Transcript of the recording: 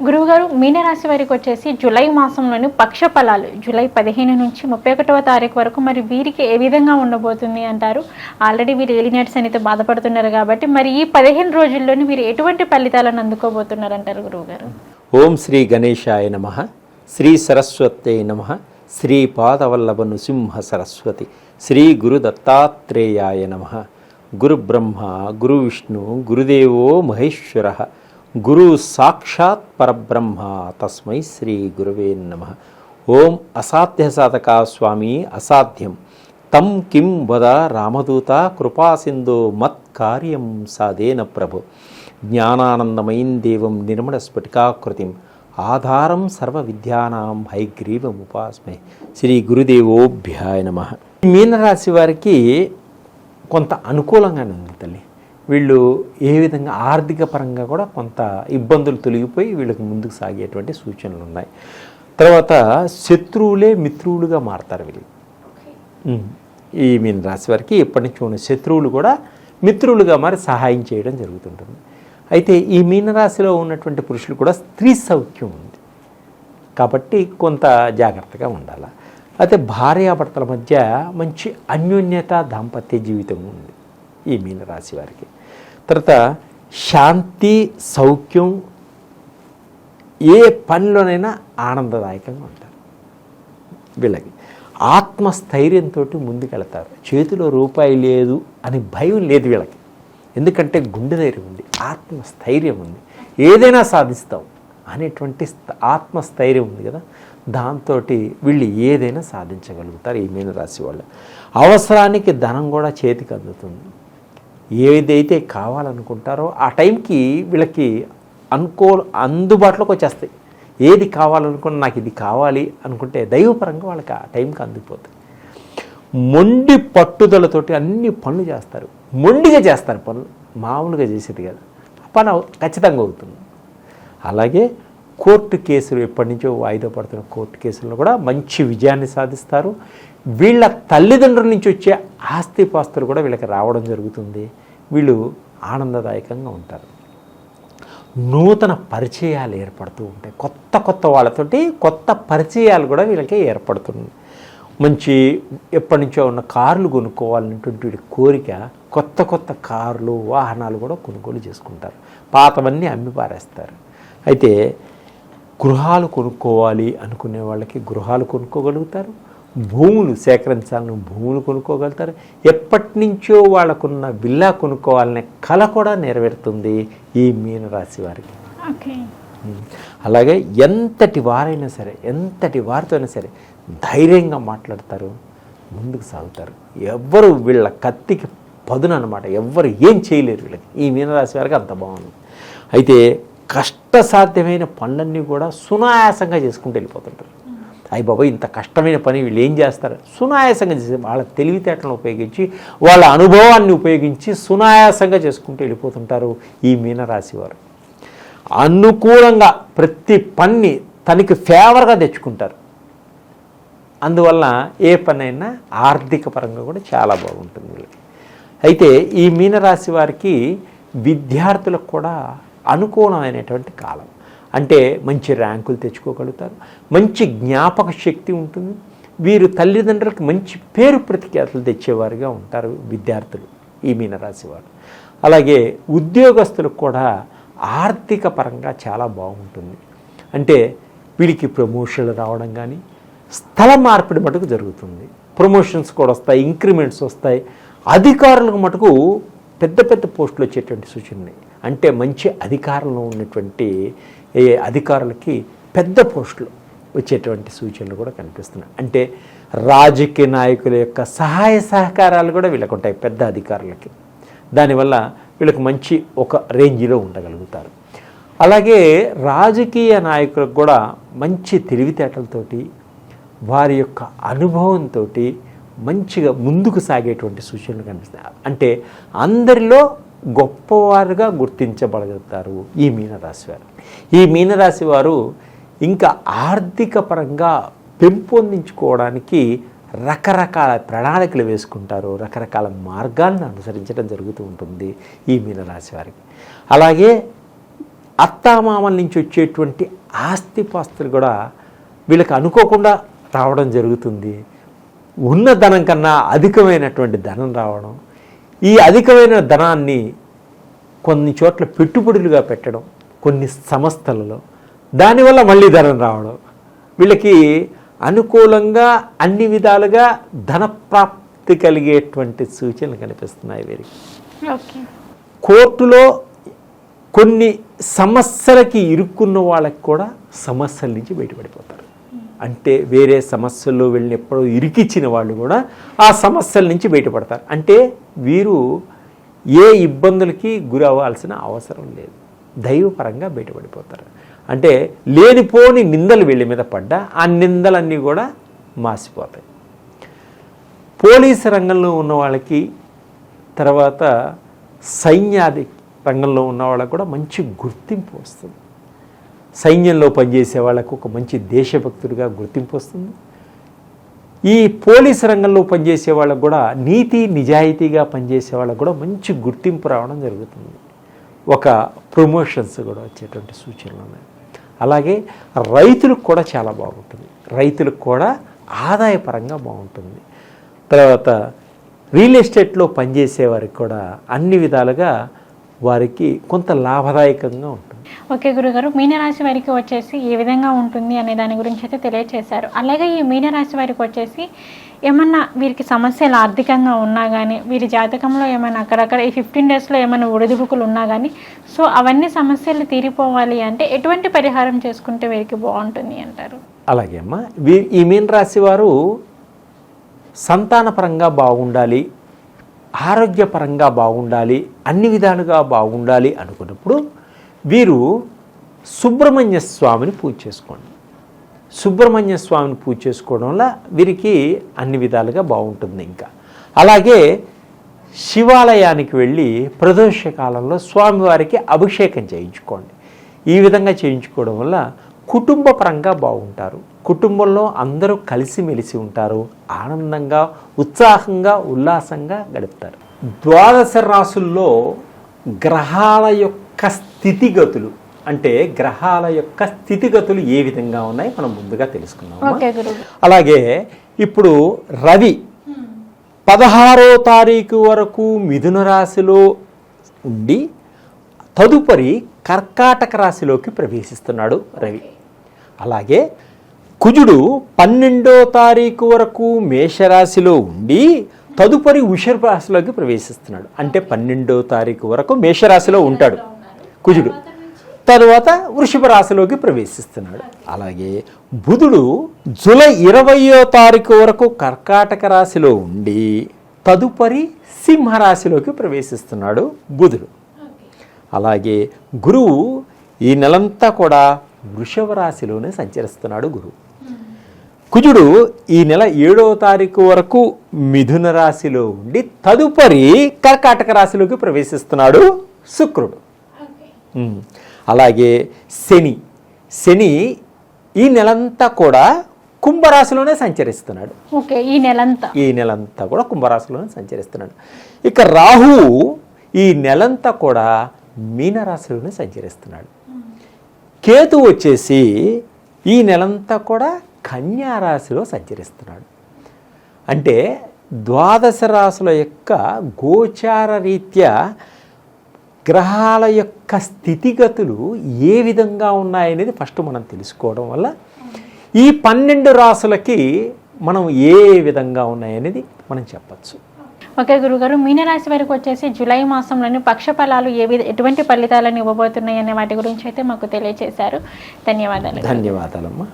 గురువుగారు మీనరాశి వారికి వచ్చేసి జూలై మాసంలోని పక్ష ఫలాలు జూలై పదిహేను నుంచి ముప్పై ఒకటవ తారీఖు వరకు మరి వీరికి ఏ విధంగా ఉండబోతుంది అంటారు. ఆల్రెడీ వీరు ఏలినట్స్ అనేది బాధపడుతున్నారు కాబట్టి మరి ఈ పదిహేను రోజుల్లోని వీరు ఎటువంటి ఫలితాలను అందుకోబోతున్నారు అంటారు గురువుగారు? ఓం శ్రీ గణేశాయ నమ శ్రీ సరస్వతే నమ శ్రీ పాదవల్లభ నృసింహ సరస్వతి శ్రీ గురు దత్తాత్రేయాయ నమ. గురు బ్రహ్మ గురు విష్ణు గురుదేవో మహేశ్వర. గురు సాక్షాత్ పరబ్రహ్మ. తస్మై శ్రీ గురువే నమ. ఓం అసాధ్య సాధక స్వామి అసాధ్యం. తం కిం వద రామదూత కృపాసింధు మత్ కార్యం సాధేన ప్రభు. జ్ఞానానందమయం దేవం నిర్మల స్ఫటికాకృతిం. ఆధారం సర్వ విద్యానాం హైగ్రీవం ఉపాస్మే. శ్రీ గురుదేవోభ్యాయ నమ. మీనరాశి వారికి కొంత అనుకూలంగానే ఉంది తల్లి. వీళ్ళు ఏ విధంగా ఆర్థిక పరంగా కూడా కొంత ఇబ్బందులు తొలగిపోయి వీళ్ళకి ముందుకు సాగేటువంటి సూచనలు ఉన్నాయి. తర్వాత శత్రువులే మిత్రువులుగా మారతారు వీళ్ళు. ఈ మీన రాశి వారికి ఎప్పటి నుంచి ఉన్న శత్రువులు కూడా మిత్రులుగా మారి సహాయం చేయడం జరుగుతుంటుంది. అయితే ఈ మీనరాశిలో ఉన్నటువంటి పురుషులు కూడా స్త్రీ సౌఖ్యం ఉంది. కాబట్టి కొంత జాగ్రత్తగా ఉండాలి. అయితే భార్యాభర్తల మధ్య మంచి అన్యోన్యత దాంపత్య జీవితం ఉంది ఈ మీనరాశి వారికి. తర్వాత శాంతి సౌఖ్యం ఏ పనిలోనైనా ఆనందదాయకంగా ఉంటారు. వీళ్ళకి ఆత్మస్థైర్యంతో ముందుకెళ్తారు. చేతిలో రూపాయి లేదు అని భయం లేదు వీళ్ళకి. ఎందుకంటే గుండె ధైర్యం ఉంది ఆత్మస్థైర్యం ఉంది. ఏదైనా సాధిస్తాం అనేటువంటి ఆత్మస్థైర్యం ఉంది కదా. దాంతో వీళ్ళు ఏదైనా సాధించగలుగుతారు ఈ మీన రాశి వాళ్ళు. అవసరానికి ధనం కూడా చేతికి అందుతుంది. ఏదైతే కావాలనుకుంటారో ఆ టైంకి వీళ్ళకి అనుకో అందుబాటులోకి వచ్చేస్తాయి. ఏది కావాలనుకున్నా నాకు ఇది కావాలి అనుకుంటే దైవపరంగా వాళ్ళకి ఆ టైంకి అందిపోతాయి. మొండి పట్టుదలతోటి అన్ని పనులు చేస్తారు. మొండిగా చేస్తారు పనులు. మామూలుగా చేసేది కదా. పని ఖచ్చితంగా అవుతుంది. అలాగే కోర్టు కేసులు ఎప్పటి నుంచో వాయిదా పడుతున్న కోర్టు కేసుల్లో కూడా మంచి విజయాన్ని సాధిస్తారు. వీళ్ళ తల్లిదండ్రుల నుంచి వచ్చే ఆస్తిపాస్తులు కూడా వీళ్ళకి రావడం జరుగుతుంది. వీళ్ళు ఆనందదాయకంగా ఉంటారు. నూతన పరిచయాలు ఏర్పడుతూ ఉంటాయి. కొత్త కొత్త వాళ్ళతోటి కొత్త పరిచయాలు కూడా వీళ్ళకి ఏర్పడుతుంది మంచి ఎప్పటి నుంచో ఉన్న కార్లు కొనుక్కోవాలనేటువంటి వీడి కోరిక కొత్త కొత్త కార్లు వాహనాలు కూడా కొనుగోలు చేసుకుంటారు. పాతవన్నీ అమ్మి పారేస్తారు. అయితే గృహాలు కొనుక్కోవాలి అనుకునే వాళ్ళకి గృహాలు కొనుక్కోగలుగుతారు. భూములు సేకరించాలని భూములు కొనుక్కోగలుగుతారు. ఎప్పటి నుంచో వాళ్ళకున్న విల్లా కొనుక్కోవాలనే కళ కూడా నెరవేరుతుంది ఈ మీనరాశి వారికి. అలాగే ఎంతటి వారైనా సరే ఎంతటి వారితో అయినా సరే ధైర్యంగా మాట్లాడతారు ముందుకు సాగుతారు. ఎవ్వరు వీళ్ళ కత్తికి పదును అనమాట ఎవ్వరు ఏం చేయలేరు వీళ్ళకి. ఈ మీనరాశి వారికి అంత బాగుంది. అయితే కష్టసాధ్యమైన పనులన్నీ కూడా సునాయాసంగా చేసుకుంటూ వెళ్ళిపోతుంటారు. అయ్యి బాబా ఇంత కష్టమైన పని వీళ్ళు ఏం చేస్తారు? సునాయాసంగా చేసే వాళ్ళ తెలివితేటలను ఉపయోగించి వాళ్ళ అనుభవాన్ని ఉపయోగించి సునాయాసంగా చేసుకుంటూ వెళ్ళిపోతుంటారు ఈ మీనరాశివారు అనుకూలంగా ప్రతి పన్ని తనకి ఫేవర్గా తెచ్చుకుంటారు. అందువల్ల ఏ పనైనా ఆర్థిక పరంగా కూడా చాలా బాగుంటుంది వీళ్ళకి. అయితే ఈ మీనరాశి వారికి విద్యార్థులకు కూడా అనుకూలమైనటువంటి కాలం. అంటే మంచి ర్యాంకులు తెచ్చుకోగలుగుతారు. మంచి జ్ఞాపక శక్తి ఉంటుంది. వీరు తల్లిదండ్రులకు మంచి పేరు ప్రతిఖ్యాతలు తెచ్చేవారుగా ఉంటారు విద్యార్థులు ఈ మీనరాశి వారు అలాగే ఉద్యోగస్తులకు కూడా ఆర్థిక పరంగా చాలా బాగుంటుంది. అంటే వీళ్ళకి ప్రమోషన్లు రావడం కానీ స్థల మార్పిడి మటుకు జరుగుతుంది. ప్రమోషన్స్ కూడా వస్తాయి ఇంక్రిమెంట్స్ వస్తాయి. అధికారులకు మటుకు పెద్ద పెద్ద పోస్టులు వచ్చేటువంటి సూచనలు. అంటే మంచి అధికారంలో ఉన్నటువంటి అధికారులకి పెద్ద పోస్టులు వచ్చేటువంటి సూచనలు కూడా కనిపిస్తున్నాయి. అంటే రాజకీయ నాయకుల యొక్క సహాయ సహకారాలు కూడా వీళ్ళకు ఉంటాయి పెద్ద అధికారులకి. దానివల్ల వీళ్ళకి మంచి ఒక రేంజ్లో ఉండగలుగుతారు. అలాగే రాజకీయ నాయకులకు కూడా మంచి తెలివితేటలతోటి వారి యొక్క అనుభవంతో మంచిగా ముందుకు సాగేటువంటి సూచనలు కనిపిస్తాయి అంటే అందరిలో గొప్పవారుగా గుర్తించబడగలుగుతారు ఈ మీనరాశి వారు ఈ మీనరాశి వారు ఇంకా ఆర్థిక పరంగా పెంపొందించుకోవడానికి రకరకాల ప్రణాళికలు వేసుకుంటారు రకరకాల మార్గాలను అనుసరించడం జరుగుతూ ఉంటుంది ఈ మీనరాశి వారికి అలాగే అత్తామామల నుంచి వచ్చేటువంటి ఆస్తిపాస్తులు కూడా వీళ్ళకి అనుకోకుండా రావడం జరుగుతుంది. ఉన్న ధనం కన్నా అధికమైనటువంటి ధనం రావడం ఈ అధికమైన ధనాన్ని కొన్ని చోట్ల పెట్టుబడులుగా పెట్టడం కొన్ని సంస్థలలో. దానివల్ల మళ్ళీ ధనం రావడం. వీళ్ళకి అనుకూలంగా అన్ని విధాలుగా ధన ప్రాప్తి కలిగేటువంటి సూచనలు కనిపిస్తున్నాయి వీరికి. కోర్టులో కొన్ని సమస్యలకి ఇరుక్కున్న వాళ్ళకి కూడా సమస్యల నుంచి బయటపడిపోతారు. అంటే వేరే సమస్యల్లో వెళ్ళినప్పుడు ఇరికిచ్చిన వాళ్ళు కూడా ఆ సమస్యల నుంచి బయటపడతారు. అంటే వీరు ఏ ఇబ్బందులకి గురి అవ్వాల్సిన అవసరం లేదు. దైవపరంగా బయటపడిపోతారు. అంటే లేనిపోని నిందలు వీళ్ళ మీద పడ్డా ఆ నిందలన్నీ కూడా మాసిపోతాయి. పోలీసు రంగంలో ఉన్న వాళ్ళకి తర్వాత సైన్యాది రంగంలో ఉన్న వాళ్ళకి కూడా మంచి గుర్తింపు వస్తుంది. సైన్యంలో పనిచేసే వాళ్ళకు ఒక మంచి దేశభక్తుడిగా గుర్తింపు వస్తుంది. ఈ పోలీస్ రంగంలో పనిచేసే వాళ్ళకు కూడా నీతి నిజాయితీగా పనిచేసే వాళ్ళకు కూడా మంచి గుర్తింపు రావడం జరుగుతుంది. ఒక ప్రమోషన్స్ కూడా వచ్చేటువంటి సూచనలు ఉన్నాయి. అలాగే రైతులకు కూడా చాలా బాగుంటుంది. రైతులకు కూడా ఆదాయపరంగా బాగుంటుంది. తర్వాత రియల్ ఎస్టేట్లో పనిచేసే వారికి కూడా అన్ని విధాలుగా వారికి కొంత లాభదాయకంగా ఉంటుంది. ఓకే గురుగారు. మీనరాశి వారికి వచ్చేసి ఏ విధంగా ఉంటుంది అనే దాని గురించి అయితే తెలియచేశారు. అలాగే ఈ మీనరాశి వారికి వచ్చేసి ఏమన్నా వీరికి సమస్యలు ఆర్థికంగా ఉన్నా కానీ వీరి జాతకంలో ఏమైనా అక్కడక్కడ ఈ ఫిఫ్టీన్ డేస్లో ఏమైనా ఒడిదుడుకులు ఉన్నా కానీ సో అవన్నీ సమస్యలు తీరిపోవాలి అంటే ఎటువంటి పరిహారం చేసుకుంటే వీరికి బాగుంటుంది అంటారు? అలాగే అమ్మా. వీ ఈ మీన రాశి వారు సంతానపరంగా బాగుండాలి ఆరోగ్యపరంగా బాగుండాలి అన్ని విధాలుగా బాగుండాలి అనుకున్నప్పుడు వీరు సుబ్రహ్మణ్య స్వామిని పూజ చేసుకోండి. సుబ్రహ్మణ్య స్వామిని పూజ చేసుకోవడం వల్ల వీరికి అన్ని విధాలుగా బాగుంటుంది ఇంకా. అలాగే శివాలయానికి వెళ్ళి ప్రదోష కాలంలో స్వామివారికి అభిషేకం చేయించుకోండి. ఈ విధంగా చేయించుకోవడం వల్ల కుటుంబ పరంగా బాగుంటారు. కుటుంబంలో అందరూ కలిసిమెలిసి ఉంటారు. ఆనందంగా ఉత్సాహంగా ఉల్లాసంగా గడుపుతారు. ద్వాదశ రాసుల్లో గ్రహాల యొక్క స్థితిగతులు అంటే గ్రహాల యొక్క స్థితిగతులు ఏ విధంగా ఉన్నాయి మనం ముందుగా తెలుసుకున్నాం అలాగే ఇప్పుడు రవి పదహారో తారీఖు వరకు మిథున రాశిలో ఉండి తదుపరి కర్కాటక రాశిలోకి ప్రవేశిస్తున్నాడు రవి. అలాగే కుజుడు పన్నెండో తారీఖు వరకు మేషరాశిలో ఉండి తదుపరి వృషభ రాశిలోకి ప్రవేశిస్తున్నాడు. అంటే పన్నెండో తారీఖు వరకు మేషరాశిలో ఉంటాడు. కుజుడు. తరువాత వృషభ రాశిలోకి ప్రవేశిస్తున్నాడు. అలాగే బుధుడు జూలై ఇరవయో తారీఖు వరకు కర్కాటక రాశిలో ఉండి తదుపరి సింహరాశిలోకి ప్రవేశిస్తున్నాడు బుధుడు. అలాగే గురువు ఈ నెలంతా కూడా వృషభ రాశిలోనే సంచరిస్తున్నాడు గురువు. కుజుడు ఈ నెల ఏడవ తారీఖు వరకు మిథున రాశిలో ఉండి తదుపరి కర్కాటక రాశిలోకి ప్రవేశిస్తున్నాడు శుక్రుడు. అలాగే శని. శని ఈ నెలంతా కూడా కుంభరాశిలోనే సంచరిస్తున్నాడు. ఓకే ఈ నెలంతా. ఈ నెలంతా కూడా కుంభరాశిలోనే సంచరిస్తున్నాడు. ఇక రాహువు ఈ నెలంతా కూడా మీనరాశిలోనే సంచరిస్తున్నాడు. కేతు వచ్చేసి ఈ నెలంతా కూడా కన్యా రాశిలో సంచరిస్తున్నాడు. అంటే ద్వాదశ రాశుల యొక్క గోచార రీత్యా గ్రహాల యొక్క స్థితిగతులు ఏ విధంగా ఉన్నాయనేది ఫస్ట్ మనం తెలుసుకోవడం వల్ల ఈ పన్నెండు రాసులకి మనం ఏ విధంగా ఉన్నాయనేది మనం చెప్పచ్చు. ఓకే గురుగారు మీనరాశి వారికి వచ్చేసి జూలై మాసంలోని పక్ష ఫలాలు ఏ విధ ఎటువంటి ఫలితాలను ఇవ్వబోతున్నాయి అనే వాటి గురించి అయితే మాకు తెలియజేశారు ధన్యవాదాలు. ధన్యవాదాలమ్మా.